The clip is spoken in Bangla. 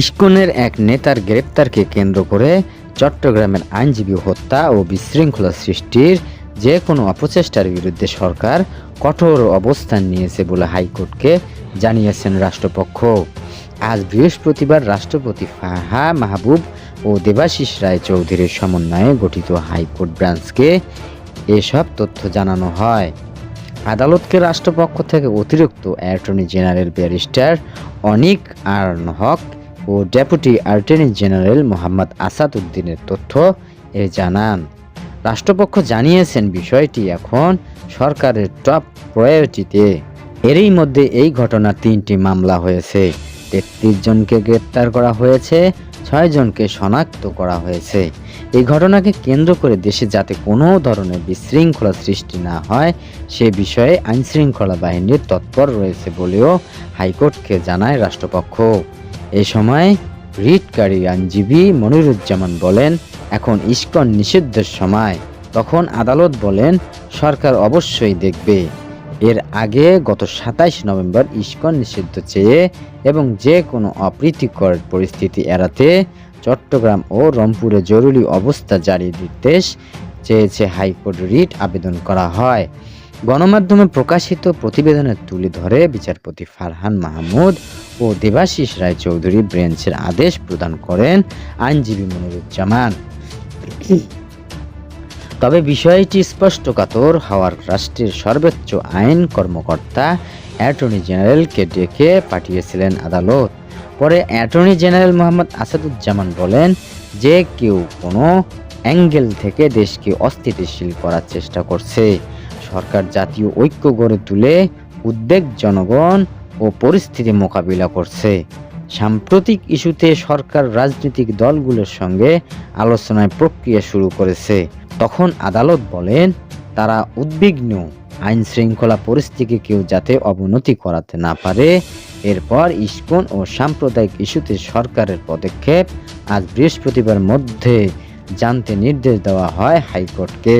ইস্কনের এক নেতার গ্রেপ্তারকে কেন্দ্র করে চট্টগ্রামের আইনজীবী হত্যা ও বিশৃঙ্খলা সৃষ্টির যে কোনো অপচেষ্টার বিরুদ্ধে সরকার কঠোর অবস্থান নিয়েছে বলে হাইকোর্টকে জানিয়েছেন রাষ্ট্রপক্ষ। আজ বৃহস্পতিবার রাষ্ট্রপতি ফাহা মাহবুব ও দেবাশিস রায় চৌধুরীর সমন্বয়ে গঠিত হাইকোর্ট ব্রাঞ্চকে এসব তথ্য জানানো হয়। আদালতকে রাষ্ট্রপক্ষ থেকে অতিরিক্ত অ্যাটর্নি জেনারেল ব্যারিস্টার অনিক আর্ন হক ও deputy attorney general Mohammad Asad উদ্দিনের তথ্য এ জানান। রাষ্ট্রপক্ষ জানিয়েছেন বিষয়টি এখন সরকারের টপ প্রায়োরিটিতে। এরই মধ্যে এই ঘটনার তিনটি মামলা হয়েছে। তেত্রিশ জনকে গ্রেপ্তার করা হয়েছে, ছয় জনকে শনাক্ত করা হয়েছে। এই ঘটনাকে কেন্দ্র করে দেশে যাতে কোনো ধরনের বিশৃঙ্খলা সৃষ্টি না হয়, সে বিষয়ে আইনশৃঙ্খলা বাহিনীর তৎপর রয়েছে বলেও হাইকোর্টকে জানায় রাষ্ট্রপক্ষ। এ সময় রিটকারী আইনজীবী মনিরুজ্জামান বলেন, এখন ইস্কন নিষিদ্ধের সময়। তখন আদালত বলেন, সরকার অবশ্যই দেখবে। এর আগে গত সাতাইশ নভেম্বর ইস্কন নিষিদ্ধ চেয়ে এবং যে কোনো অপ্রীতিকর পরিস্থিতি এড়াতে চট্টগ্রাম ও রংপুরে জরুরি অবস্থা জারির নির্দেশ চেয়েছে হাইকোর্ট রিট আবেদন করা হয়। গণমাধ্যমে প্রকাশিত প্রতিবেদনে তুলে ধরে বিচারপতি ফারহান মাহমুদ ও দেবাশিস রায় চৌধুরী বেঞ্চের আদেশ প্রদান করেন আইনজীবী মনিরুজ্জামান। তবে বিষয়টি স্পষ্টকাতর হওয়ার রাষ্ট্রের সর্বোচ্চ আইন কর্মকর্তা অ্যাটর্নি জেনারেলকে ডেকে পাঠিয়েছিলেন আদালত। পরে অ্যাটর্নি জেনারেল মোহাম্মদ আসাদুজ্জামান বলেন যে কেউ কোনো অ্যাঙ্গেল থেকে দেশকে অস্থিতিশীল করার চেষ্টা করছে। সরকার জাতীয় ঐক্য গড়ে তুলে উদ্বেগ জনগণ ও পরিস্থিতি মোকাবিলা করছে। সাম্প্রতিক ইস্যুতে সরকার রাজনৈতিক দলগুলোর সঙ্গে আলোচনায় প্রক্রিয়া শুরু করেছে। তখন আদালত বলেন, তারা উদ্বিগ্ন আইন শৃঙ্খলা পরিস্থিতিকে কেউ যাতে অবনতি করাতে না পারে। এরপর ইস্কন ও সাম্প্রদায়িক ইস্যুতে সরকারের পদক্ষেপ আজ বৃহস্পতিবার মধ্যে জানতে নির্দেশ দেওয়া হয় হাইকোর্টকে।